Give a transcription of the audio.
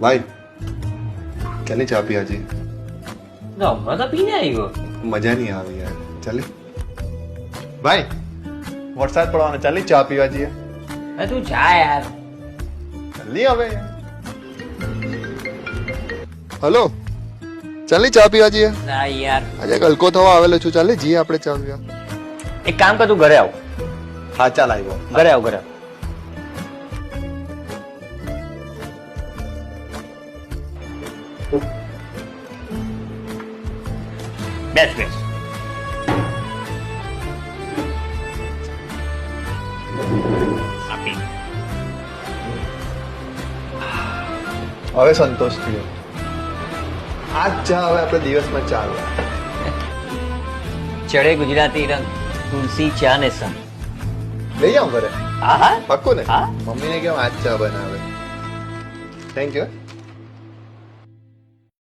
ભાઈ ચાલી ચા જઈએ ના હમણાં તો પીને આવ્યો મજા નહીં આવે યાર ચાલી ભાઈ વરસાદ પડવાનો ચાલી ચા પીવા જઈએ અરે તું જા યાર ચાલી હવે હલો ચાલી ચા પીવા જઈએ ના યાર આજે કલકો થવા આવેલો છું ચાલે જઈએ આપણે ચા પીવા એક કામ કર તું ઘરે આવ હા ચાલ આવ્યો ઘરે આવ ઘરે આવ બેસ બેસ હવે સંતોષ થયો. આજ ચા હવે આપણે દિવસમાં ચાર ચડે ગુજરાતી રંગ તુલસી ચા ને સંગ. લઈ આવું ઘરે. હા હા. પાક્કું ને? હા. મમ્મીને કેમ આજ ચા બનાવે? Thank you